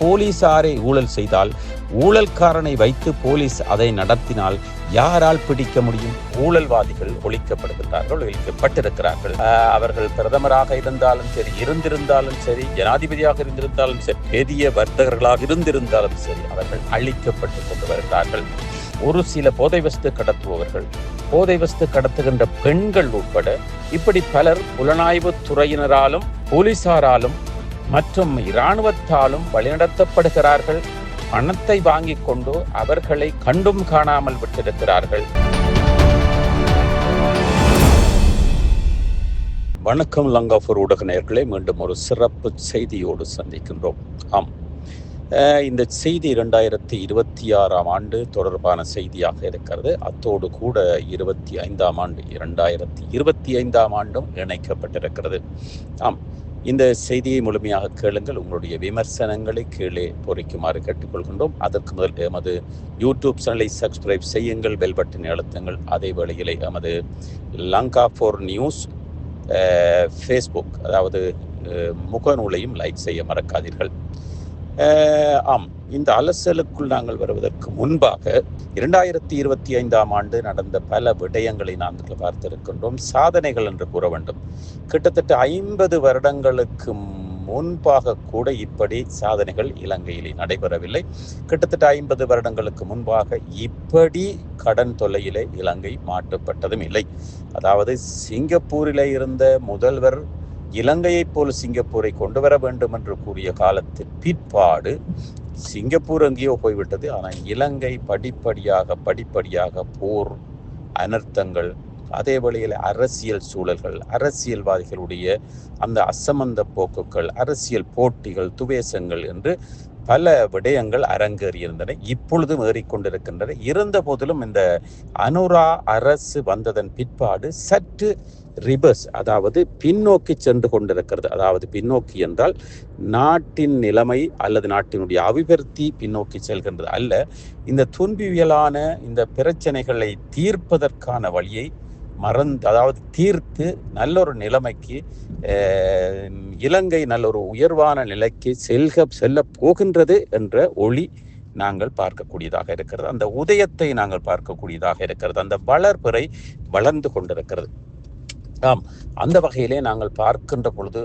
போலீசாரை ஊழல் செய்தால் ஊழல்காரனை வைத்து போலீஸ் அதை நடத்தினால் யாரால் பிடிக்க முடியும்? ஊழல்வாதிகள் ஒழிக்கப்படுகின்றார்கள் ஒழிக்கப்பட்டிருக்கிறார்கள். ஆஹ் அவர்கள் பிரதமராக இருந்தாலும் சரி இருந்திருந்தாலும் சரி ஜனாதிபதியாக இருந்திருந்தாலும் சரி பெரிய வர்த்தகர்களாக இருந்திருந்தாலும் சரி அவர்கள் அழிக்கப்பட்டு கொண்டு வருகிறார்கள். ஒரு சில போதை வஸ்து கடத்துபவர்கள் போதை வஸ்து கடத்துகின்ற பெண்கள் உட்பட இப்படி பலர் புலனாய்வு துறையினராலும் போலீசாராலும் மற்றும் இராணுவத்தாலும் வழிநடத்தப்படுகிறார்கள். பணத்தை வாங்கிக் கொண்டு அவர்களை கண்டும் காணாமல் விட்டிருக்கிறார்கள். வணக்கம் லங்காஃபூர் ஊடக நேயர்களே. மீண்டும் ஒரு சிறப்பு செய்தியோடு சந்திக்கின்றோம். ஆம். இந்த செய்தி இரண்டாயிரத்தி இருபத்தி ஆறாம் ஆண்டு தொடர்பான செய்தியாக இருக்கிறது. அத்தோடு கூட இருபத்தி ஐந்தாம் ஆண்டு இரண்டாயிரத்தி இருபத்தி ஐந்தாம் ஆண்டும் இணைக்கப்பட்டிருக்கிறது. ஆம். இந்த செய்தியை முழுமையாக கேளுங்கள். உங்களுடைய விமர்சனங்களை கீழே பொறிக்குமாறு கேட்டுக்கொள்கின்றோம். அதற்கு முதல் எமது யூடியூப் சேனலை சப்ஸ்கிரைப் செய்யுங்கள். பெல் பட்டனை அழுத்துங்கள். அதே வேளையிலே எமது லங்கா ஃபோர் நியூஸ் ஃபேஸ்புக் அதாவது முகநூலையும் லைக் செய்ய மறக்காதீர்கள். ஆம். இந்த அலசலுக்குள் நாங்கள் வருவதற்கு முன்பாக இரண்டாயிரத்தி இருபத்தி ஐந்தாம் ஆண்டு நடந்த பல விடயங்களை நாங்கள் பார்த்திருக்கின்றோம். சாதனைகள் என்று கூற வேண்டும். கிட்டத்தட்ட ஐம்பது வருடங்களுக்கு முன்பாக கூட இப்படி சாதனைகள் இலங்கையிலே நடைபெறவில்லை. கிட்டத்தட்ட ஐம்பது வருடங்களுக்கு முன்பாக இப்படி கடன் தொல்லையிலே இலங்கை மாற்றப்பட்டதும் இல்லை. அதாவது சிங்கப்பூரிலே இருந்த முதல்வர் இலங்கையைப் போல் சிங்கப்பூரை கொண்டு வர வேண்டும் என்று கூறிய காலத்தின் பிற்பாடு சிங்கப்பூர் எங்கேயோ போய்விட்டது. ஆனால் இலங்கை படிப்படியாக படிப்படியாக போர் அனர்த்தங்கள் அதே வழியில் அரசியல் சூழல்கள் அரசியல்வாதிகளுடைய அந்த அசமந்த போக்குகள் அரசியல் போட்டிகள் துவேசங்கள் என்று பல விடயங்கள் அரங்கேறியிருந்தன. இப்பொழுதும் ஏறிக்கொண்டிருக்கின்றன. இருந்த போதிலும் இந்த அனுரா அரசு வந்ததன் பிற்பாடு சற்று ரிபர்ஸ் அதாவது பின்னோக்கி சென்று கொண்டிருக்கிறது. அதாவது பின்னோக்கி என்றால் நாட்டின் நிலைமை அல்லது நாட்டினுடைய அபிவிருத்தி பின்னோக்கி செல்கின்றது அல்ல. இந்த துன்பியலான இந்த பிரச்சனைகளை தீர்ப்பதற்கான வழியை மறந்து அதாவது தீர்த்து நல்ல ஒரு நிலைமைக்கு இலங்கை நல்ல ஒரு உயர்வான நிலைக்கு செல்க செல்ல போகின்றது என்ற ஒளி நாங்கள் பார்க்கக்கூடியதாக இருக்கிறது. அந்த உதயத்தை நாங்கள் பார்க்கக்கூடியதாக இருக்கிறது. அந்த வளர்பிறை வளர்ந்து கொண்டிருக்கிறது. ஆம் அந்த வகையிலே நாங்கள் பார்க்கின்ற பொழுது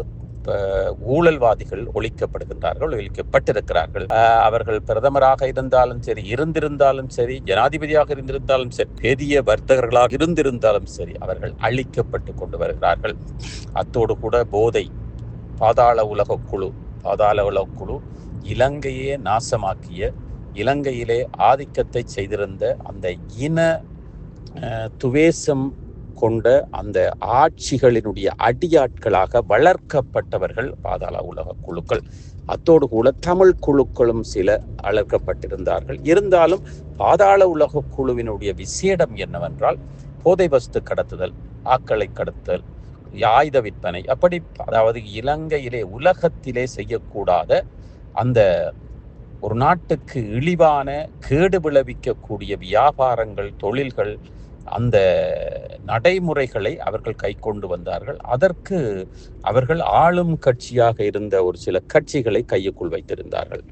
ஊழல்வாதிகள் ஒழிக்கப்படுகின்றார்கள் ஒழிக்கப்பட்டிருக்கிறார்கள். அவர்கள் பிரதமராக இருந்தாலும் சரி இருந்திருந்தாலும் சரி ஜனாதிபதியாக இருந்திருந்தாலும் சரி பெரிய வர்த்தகர்களாக இருந்திருந்தாலும் சரி அவர்கள் அழிக்கப்பட்டு கொண்டு வருகிறார்கள். அத்தோடு கூட போதை பாதாள உலக குழு பாதாள உலக குழு இலங்கையே நாசமாக்கிய இலங்கையிலே ஆதிக்கத்தை செய்திருந்த அந்த இன துவேசம் கொண்ட அந்த ஆட்சிகளினுடைய அடியாட்களாக வளர்க்கப்பட்டவர்கள் பாதாள உலக குழுக்கள். அத்தோடு கூட தமிழ் குழுக்களும் சில வளர்க்கப்பட்டிருந்தார்கள் இருந்தாலும் பாதாள உலக குழுவினுடைய விசேடம் என்னவென்றால் போதை வஸ்து கடத்துதல் ஆக்களை கடத்தல் ஆயுத விற்பனை அப்படி அதாவது இலங்கையிலே உலகத்திலே செய்யக்கூடாத அந்த ஒரு நாட்டுக்கு இழிவான கேடு விளைவிக்கக்கூடிய வியாபாரங்கள் தொழில்கள் அந்த நடைமுறைகளை அவர்கள் கை கொண்டு வந்தார்கள். அதற்கு அவர்கள் ஆளும் கட்சியாக இருந்த ஒரு சில கட்சிகளை கையுக்குள் வைத்திருந்தார்கள்.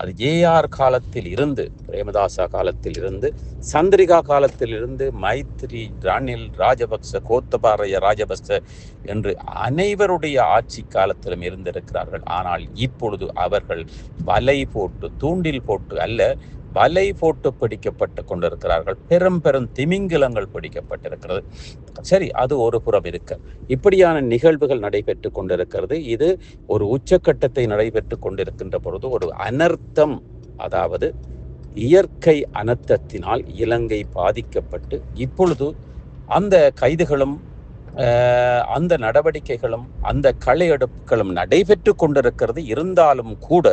அது ஏஆர் காலத்தில் இருந்து பிரேமதாசா காலத்தில் இருந்து சந்திரிகா காலத்திலிருந்து மைத்திரி மைத்ரி ரணில் ராஜபக்ச கோத்தபாரைய ராஜபக்ச என்று அனைவருடைய ஆட்சி காலத்திலும் இருந்திருக்கிறார்கள். ஆனால் இப்பொழுது அவர்கள் வலை போட்டு தூண்டில் போட்டு அல்ல வலை போட்டு பிடிக்கப்பட்டு கொண்டிருக்கிறார்கள். பெரும் பெரும் திமிங்கிலங்கள் பிடிக்கப்பட்டிருக்கிறது. சரி அது ஒரு புறம் இருக்க. இப்படியான நிகழ்வுகள் நடைபெற்று கொண்டிருக்கிறது. இது ஒரு உச்சக்கட்டத்தை நடைபெற்று கொண்டிருக்கின்ற பொழுது ஒரு அனர்த்தம். அதாவது இயற்கை அனர்த்தத்தினால் இலங்கை பாதிக்கப்பட்டு இப்பொழுது அந்த கைதுகளும் அந்த நடவடிக்கைகளும் அந்த களையெடுப்புகளும் நடைபெற்று கொண்டிருக்கிறது. இருந்தாலும் கூட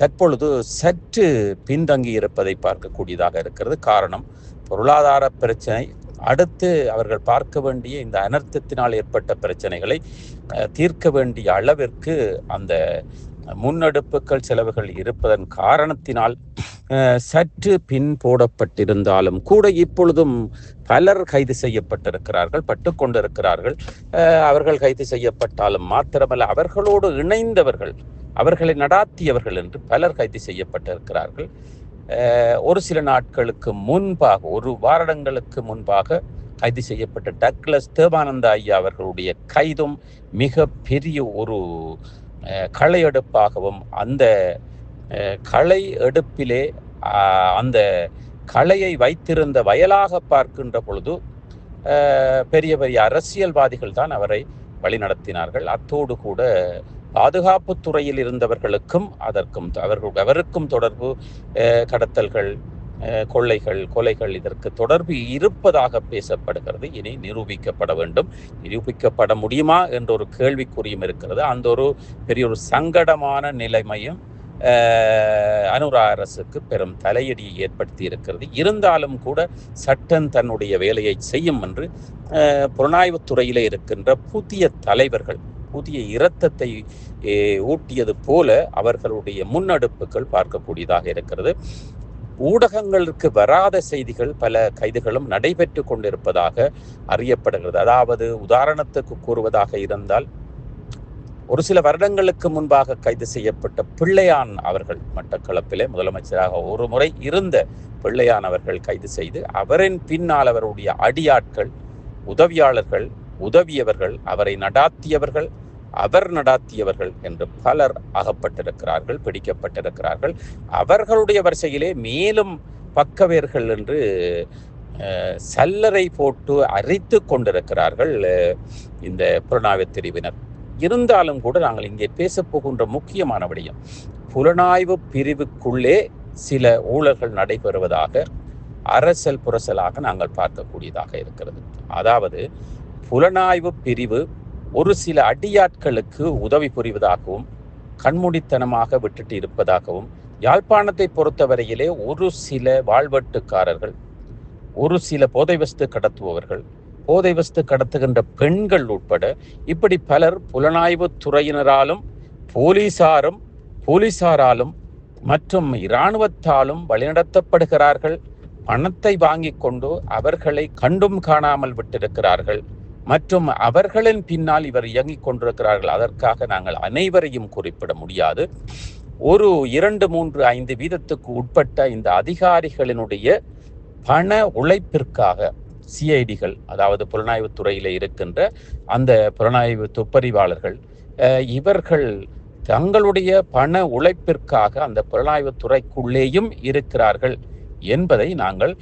தற்பொழுது சற்று பின்தங்கி இருப்பதை பார்க்கக்கூடியதாக இருக்கிறது. காரணம் பொருளாதார பிரச்சனை. அடுத்து அவர்கள் பார்க்க வேண்டிய இந்த அனர்த்தத்தினால் ஏற்பட்ட பிரச்சனைகளை தீர்க்க வேண்டிய அளவிற்கு அந்த முன்னெடுப்புகள் செலவுகள் இருப்பதன் காரணத்தினால் சற்று பின் போடப்பட்டிருந்தாலும் கூட இப்பொழுதும் பலர் கைது செய்யப்பட்டிருக்கிறார்கள் பட்டு கொண்டிருக்கிறார்கள். அவர்கள் கைது செய்யப்பட்டாலும் மாத்திரமல்ல அவர்களோடு இணைந்தவர்கள் அவர்களை நடாத்தியவர்கள் என்று பலர் கைது செய்யப்பட்டிருக்கிறார்கள். ஒரு சில நாட்களுக்கு முன்பாக ஒரு வாரடங்களுக்கு முன்பாக கைது செய்யப்பட்ட டக்ளஸ் தேவானந்தா ஐயா அவர்களுடைய கைதும் மிக பெரிய ஒரு களை எடுப்பாகவும் அந்த களை எடுப்பிலே அந்த களையை வைத்திருந்த வயலாக பார்க்கின்ற பொழுது பெரிய பெரிய அரசியல்வாதிகள் தான் அவரை வழிநடத்தினார்கள். அத்தோடு கூட பாதுகாப்பு துறையில் இருந்தவர்களுக்கும் அதற்கும் அவர்கள் அவருக்கும் தொடர்பு கடத்தல்கள் கொள்ளைகள் கொலைகள் இதற்கு தொடர்பு இருப்பதாக பேசப்படுகிறது. இனி நிரூபிக்கப்பட வேண்டும். நிரூபிக்கப்பட முடியுமா என்ற ஒரு கேள்விக்குறியும் இருக்கிறது. அந்த ஒரு பெரிய ஒரு சங்கடமான நிலைமையும் அனுரா அரசுக்கு பெரும் தலையடியை ஏற்படுத்தி இருக்கிறது. இருந்தாலும் கூட சட்டம் தன்னுடைய வேலையை செய்யும் என்று புலனாய்வுத்துறையில் புலனாய்வுத் துறையிலே இருக்கின்ற புதிய தலைவர்கள் புதிய இரத்தத்தை ஊட்டியது போல அவர்களுடைய முன்னெடுப்புகள் பார்க்கக்கூடியதாக இருக்கிறது. ஊடகங்களுக்கு வராத செய்திகள் பல கைதுகளும் நடைபெற்று கொண்டிருப்பதாக அறியப்படுகிறது. அதாவது உதாரணத்துக்கு கூறுவதாக இருந்தால் ஒரு சில வருடங்களுக்கு முன்பாக கைது செய்யப்பட்ட பிள்ளையான் அவர்கள் மட்டக்களப்பிலே முதலமைச்சராக ஒரு முறை இருந்த பிள்ளையான் அவர்கள் கைது செய்து அவரின் பின்னால் அவருடைய அடியாட்கள் உதவியாளர்கள் உதவியவர்கள் அவரை நடாத்தியவர்கள் அவர் நடாத்தியவர்கள் என்று பலர் அகப்பட்டிருக்கிறார்கள் பிடிக்கப்பட்டிருக்கிறார்கள். அவர்களுடைய வரிசையிலே மேலும் பக்கவேர்கள் என்று சல்லரை போட்டு அரித்து கொண்டிருக்கிறார்கள் இந்த புலனாய்வு பிரிவினர் இருந்தாலும் கூட நாங்கள் இங்கே பேசப் போகின்ற முக்கியமான விடயம் புலனாய்வு பிரிவுக்குள்ளே சில ஊழல்கள் நடைபெறுவதாக அரசல் புரசலாக நாங்கள் பார்க்கக்கூடியதாக இருக்கிறது. அதாவது புலனாய்வு பிரிவு ஒரு சில அடியாட்களுக்கு உதவி புரிவதாகவும் கண்மூடித்தனமாக விட்டுட்டு இருப்பதாகவும் யாழ்ப்பாணத்தை பொறுத்தவரையிலே ஒரு சில வாழ்வெட்டுக்காரர்கள் ஒரு சில போதை வஸ்து கடத்துபவர்கள் போதை வஸ்து கடத்துகின்ற பெண்கள் உட்பட இப்படி பலர் புலனாய்வு துறையினராலும் போலீசாரும் போலீசாராலும் மற்றும் இராணுவத்தாலும் வழிநடத்தப்படுகிறார்கள். பணத்தை வாங்கிக் கொண்டு அவர்களை கண்டும் காணாமல் விட்டிருக்கிறார்கள். மற்றும் அவர்களின் பின்னால் இவர் இயங்கிக் கொண்டிருக்கிறார்கள். அதற்காக நாங்கள் அனைவரையும் குறிப்பிட முடியாது. ஒரு இரண்டு மூன்று ஐந்து வீதத்துக்கு உட்பட்ட இந்த அதிகாரிகளினுடைய பண உழைப்பிற்காக சிஐடிகள் அதாவது புலனாய்வு துறையில இருக்கின்ற அந்த புலனாய்வு துப்பறிவாளர்கள் இவர்கள் தங்களுடைய பண உழைப்பிற்காக அந்த புலனாய்வு துறைக்குள்ளேயும் இருக்கிறார்கள் என்பதை நாங்கள்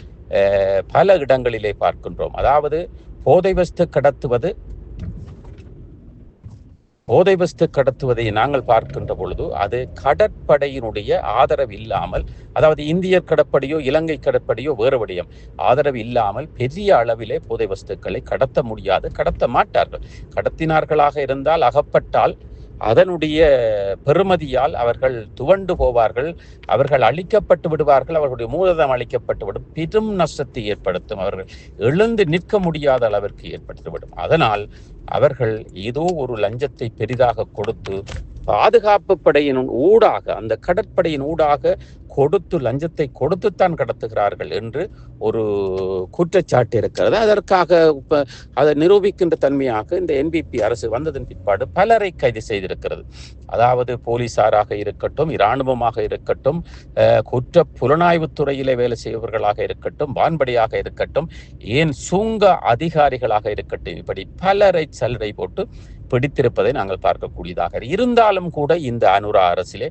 பல இடங்களிலே பார்க்கின்றோம். அதாவது போதை வஸ்து கடத்துவது போதை வஸ்து கடத்துவதை நாங்கள் பார்க்கின்ற பொழுது அது கடற்படையினுடைய ஆதரவு இல்லாமல் அதாவது இந்தியர் கடற்படையோ இலங்கை கடற்படையோ வேறு விடயம் ஆதரவு இல்லாமல் பெரிய அளவிலே போதை வஸ்துக்களை கடத்த முடியாது கடத்த மாட்டார்கள். கடத்தினார்களாக இருந்தால் அகப்பட்டால் அதனுடைய பெருமதியால் அவர்கள் துவண்டு போவார்கள் அவர்கள் அழிக்கப்பட்டு விடுவார்கள் அவர்களுடைய மூலதனம் அழிக்கப்பட்டு விடும் பெரும் நஷ்டத்தை ஏற்படுத்தும் அவர்கள் எழுந்து நிற்க முடியாத அளவிற்கு ஏற்படுத்திவிடும் அதனால் அவர்கள் ஏதோ ஒரு லஞ்சத்தை பெரிதாக கொடுத்து பாதுகாப்பு படையின் ஊடாக அந்த கடற்படையின் ஊடாக கொடுத்து லஞ்சத்தை கொடுத்துத்தான் கடத்துகிறார்கள் என்று ஒரு குற்றச்சாட்டு இருக்கிறது. அதற்காக அதை நிரூபிக்கின்ற தன்மையாக இந்த என்பிபி அரசு வந்ததன் பிற்பாடு பலரை கைது செய்திருக்கிறது. அதாவது போலீசாராக இருக்கட்டும் இராணுவமாக இருக்கட்டும் குற்ற புலனாய்வுத் துறையிலே வேலை செய்பவர்களாக இருக்கட்டும் வான்படியாக இருக்கட்டும் ஏன் சுங்க அதிகாரிகளாக இருக்கட்டும் இப்படி பலரை சல்லடை போட்டு பிடித்திருப்பதை நாங்கள் பார்க்கக்கூடியதாக இருந்தாலும் கூட இந்த அனுரா அரசிலே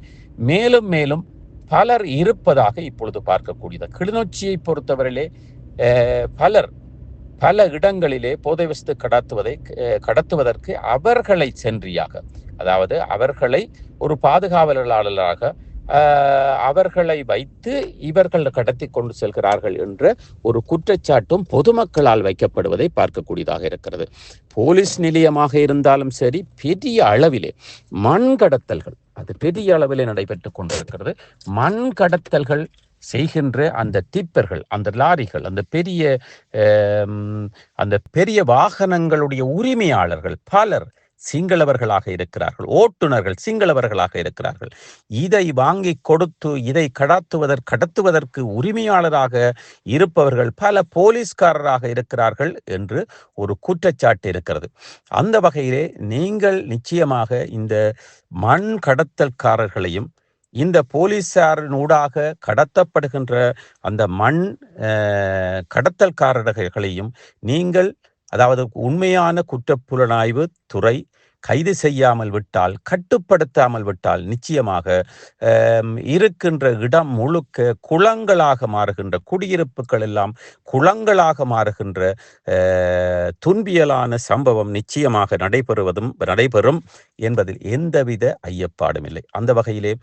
மேலும் மேலும் பலர் இருப்பதாக இப்பொழுது பார்க்கக்கூடியது. கிளிநொச்சியை பொறுத்தவரையிலே பலர் பல இடங்களிலே போதை வஸ்து கடத்துவதை கடத்துவதற்கு அவர்களை சென்றியாக அதாவது அவர்களை ஒரு பாதுகாவலர்களாக அவர்களை வைத்து இவர்கள் கடத்தி கொண்டு செல்கிறார்கள் என்ற ஒரு குற்றச்சாட்டும் பொதுமக்களால் வைக்கப்படுவதை பார்க்கக்கூடியதாக இருக்கிறது. போலீஸ் நிலையமாக இருந்தாலும் சரி பெரிய அளவிலே மண் கடத்தல்கள் அது பெரிய அளவிலே நடைபெற்று கொண்டிருக்கிறது. மண் கடத்தல்கள் செய்கின்ற அந்த டிப்பர்கள் அந்த லாரிகள் அந்த பெரிய அந்த பெரிய வாகனங்களுடைய உரிமையாளர்கள் பலர் சிங்களவர்களாக இருக்கிறார்கள் ஓட்டுநர்கள் சிங்களவர்களாக இருக்கிறார்கள். இதை வாங்கி கொடுத்து இதை கடத்துவதற்கு கடத்துவதற்கு உரிமையாளராக இருப்பவர்கள் பல போலீஸ்காரராக இருக்கிறார்கள் என்று ஒரு குற்றச்சாட்டு இருக்கிறது. அந்த வகையிலே நீங்கள் நிச்சயமாக இந்த மண் கடத்தல்காரர்களையும் இந்த போலீசாரினூடாக கடத்தப்படுகின்ற அந்த மண் கடத்தல்காரர்களையும் நீங்கள் அதாவது உண்மையான குற்றப்புலனாய்வு துறை கைது செய்யாமல் விட்டால் கட்டுப்படுத்தாமல் விட்டால் நிச்சயமாக இருக்கின்ற இடம் முழுக்க குளங்களாக மாறுகின்ற குடியிருப்புகள் எல்லாம் குளங்களாக மாறுகின்ற துன்பியலான சம்பவம் நிச்சயமாக நடைபெறுவதும் நடைபெறும் என்பதில் எந்தவித ஐயப்பாடும் இல்லை. அந்த வகையிலே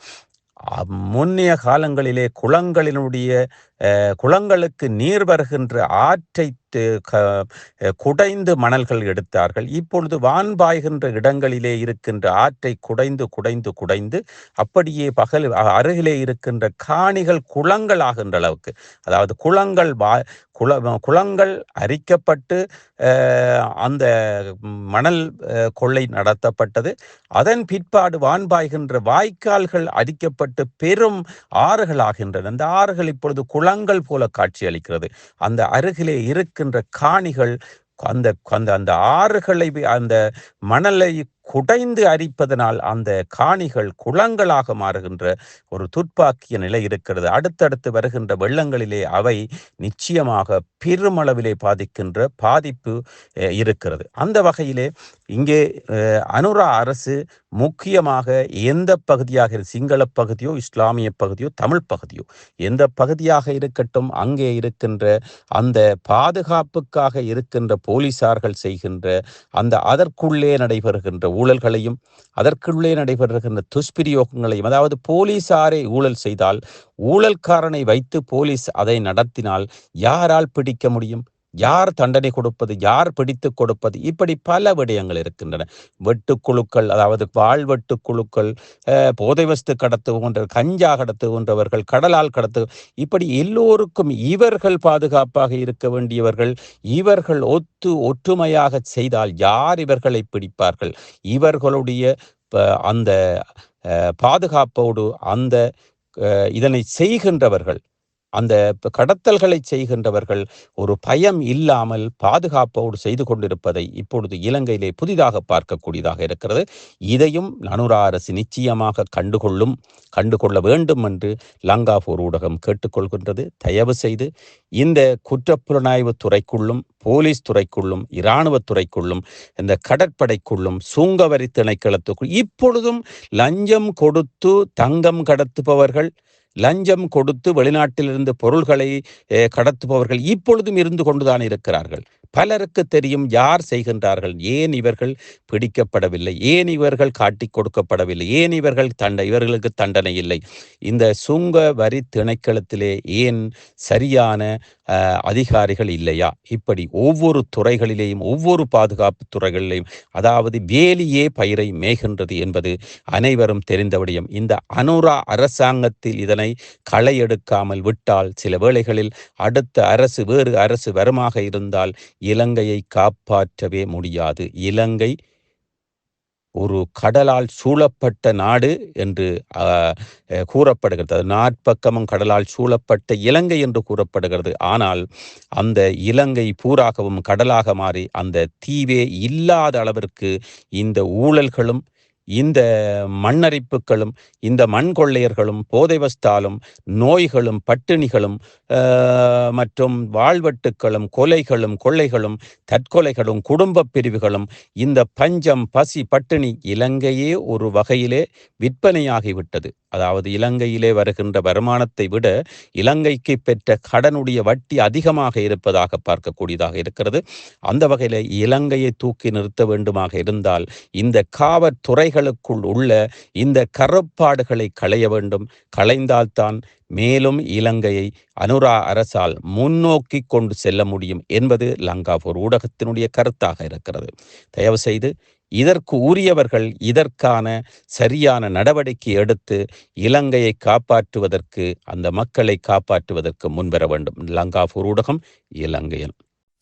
முன்னைய காலங்களிலே குளங்களினுடைய குளங்களுக்கு நீர் வருகின்ற ஆற்றை குடைந்து மணல்கள் எடுத்தார்கள். இப்பொழுது வான் பாய்கின்ற இடங்களிலே இருக்கின்ற ஆற்றை குடைந்து குடைந்து குடைந்து அப்படியே பகல் அருகிலே இருக்கின்ற காணிகள் குளங்கள் ஆகின்ற அளவுக்கு. அதாவது குளங்கள் வா குள குளங்கள் அரிக்கப்பட்டு அந்த மணல் கொள்ளை நடத்தப்பட்டது. அதன் பிற்பாடு வான்பாய்கின்ற வாய்க்கால்கள் அரிக்கப்பட்டு பெரும் ஆறுகள் ஆகின்றன. அந்த ஆறுகள் இப்பொழுது குளங்கள் போல காட்சி அளிக்கிறது அந்த அருகிலே இருக்கின்ற காணிகள் அந்த அந்த அந்த ஆறுகளை அந்த மணலை குடைந்து அரிப்பதனால் அந்த காணிகள் குளங்களாக மாறுகின்ற ஒரு துர்ப்பாக்கிய நிலை இருக்கிறது. அடுத்தடுத்து வருகின்ற வெள்ளங்களிலே அவை நிச்சயமாக பெருமளவிலே பாதிக்கின்ற பாதிப்பு இருக்கிறது. அந்த வகையிலே இங்கே அனுரா அரசு முக்கியமாக எந்த பகுதியாக சிங்கள பகுதியோ இஸ்லாமிய பகுதியோ தமிழ் பகுதியோ எந்த பகுதியாக இருக்கட்டும் அங்கே இருக்கின்ற அந்த பாதுகாப்புக்காக இருக்கின்ற போலீசார்கள் செய்கின்ற அந்த அதற்குள்ளே நடைபெறுகின்ற ஊழல்களையும் அதற்குள்ளே நடைபெறுகின்ற துஷ்பிரயோகங்களையும் அதாவது போலீசாரை ஊழல் செய்தால் ஊழல்காரனை வைத்து போலீஸ் அதை நடத்தினால் யாரால் பிடிக்க முடியும்? யார் தண்டனை கொடுப்பது யார் பிடித்து கொடுப்பது இப்படி பல விடயங்கள் இருக்கின்றன. வெட்டுக்குழுக்கள் அதாவது வாழ்வெட்டு குழுக்கள் போதை வஸ்து கடத்துகின்ற கஞ்சா கடத்துகின்றவர்கள் கடலால் கடத்து இப்படி எல்லோருக்கும் இவர்கள் பாதுகாப்பாக இருக்க வேண்டியவர்கள் இவர்கள் ஒத்து ஒற்றுமையாக செய்தால் யார் இவர்களை பிடிப்பார்கள்? இவர்களுடைய அந்த பாதுகாப்போடு அந்த இதனை செய்கின்றவர்கள். அந்த கடத்தல்களை செய்கின்றவர்கள் ஒரு பயம் இல்லாமல் பாதுகாப்போடு செய்து கொண்டிருப்பதை இப்பொழுது இலங்கையிலே புதிதாக பார்க்கக்கூடியதாக இருக்கிறது. இதையும் நனுரா அரசு நிச்சயமாக கண்டுகொள்ளும் கண்டுகொள்ள வேண்டும் என்று லங்காபூர் ஊடகம் கேட்டுக்கொள்கின்றது. தயவு செய்து இந்த குற்றப்புலனாய்வு துறைக்குள்ளும் போலீஸ் துறைக்குள்ளும் இராணுவ துறைக்குள்ளும் இந்த கடற்படைக்குள்ளும் சுங்கவரி திணைக்களத்துக்குள் இப்பொழுதும் லஞ்சம் கொடுத்து தங்கம் கடத்துபவர்கள் லஞ்சம் கொடுத்து வெளிநாட்டிலிருந்து பொருள்களை கடத்துபவர்கள் இப்பொழுதும் இருந்து கொண்டுதான் இருக்கிறார்கள். பலருக்கு தெரியும் யார் செய்கின்றார்கள். ஏன் இவர்கள் பிடிக்கப்படவில்லை? ஏன் இவர்கள் காட்டி கொடுக்கப்படவில்லை? ஏன் இவர்கள் தண்டை இவர்களுக்கு தண்டனை இல்லை? இந்த சுங்க வரி திணைக்களத்திலே ஏன் சரியான அதிகாரிகள் இல்லையா? இப்படி ஒவ்வொரு துறைகளிலேயும் ஒவ்வொரு பாதுகாப்பு துறைகளிலேயும் அதாவது வேலியே பயிரை மேய்கின்றது என்பது அனைவரும் தெரிந்த விடயம் இந்த அனுரா அரசாங்கத்தில் இதனை களை எடுக்காமல் விட்டால் சில வேளைகளில் அடுத்த அரசு வேறு அரசு வருமாக இருந்தால் இலங்கையை காப்பாற்றவே முடியாது. இலங்கை ஒரு கடலால் சூழப்பட்ட நாடு என்று கூறப்படுகிறது. நாற்பக்கமும் கடலால் சூழப்பட்ட இலங்கை என்று கூறப்படுகிறது. ஆனால் அந்த இலங்கை பூராகவும் கடலாக மாறி அந்த தீவே இல்லாத அளவிற்கு இந்த ஊழல்களும் இந்த மண்ணரிப்புகளும் இந்த மண் கொள்ளையர்களும் போதைவஸ்தாலும் நோய்களும் பட்டினிகளும் மற்றும் வாழ்வெட்டுக்களும் கொலைகளும் கொள்ளைகளும் தற்கொலைகளும் குடும்ப பிரிவுகளும் இந்த பஞ்சம் பசி பட்டினி இலங்கையே ஒரு வகையிலே விற்பனையாகிவிட்டது. அதாவது இலங்கையிலே வருகின்ற வருமானத்தை விட இலங்கைக்கு பெற்ற கடனுடைய வட்டி அதிகமாக இருப்பதாக பார்க்கக்கூடியதாக இருக்கிறது. அந்த வகையில் இலங்கையை தூக்கி நிறுத்த வேண்டுமாக இருந்தால் இந்த காவற்துறைகளுக்குள் உள்ள இந்த கருப்பாடுகளை களைய வேண்டும். களைந்தால்தான் மேலும் இலங்கையை அனுரா அரசால் முன்னோக்கி கொண்டு செல்ல முடியும் என்பது லங்காபூர் ஊடகத்தினுடைய கருத்தாக இருக்கிறது. தயவு செய்து இதற்கு உரியவர்கள் இதற்கான சரியான நடவடிக்கை எடுத்து இலங்கையை காப்பாற்றுவதற்கு அந்த மக்களை காப்பாற்றுவதற்கு முன்வர வேண்டும். லங்காபூர் ஊடகம் இலங்கையில்.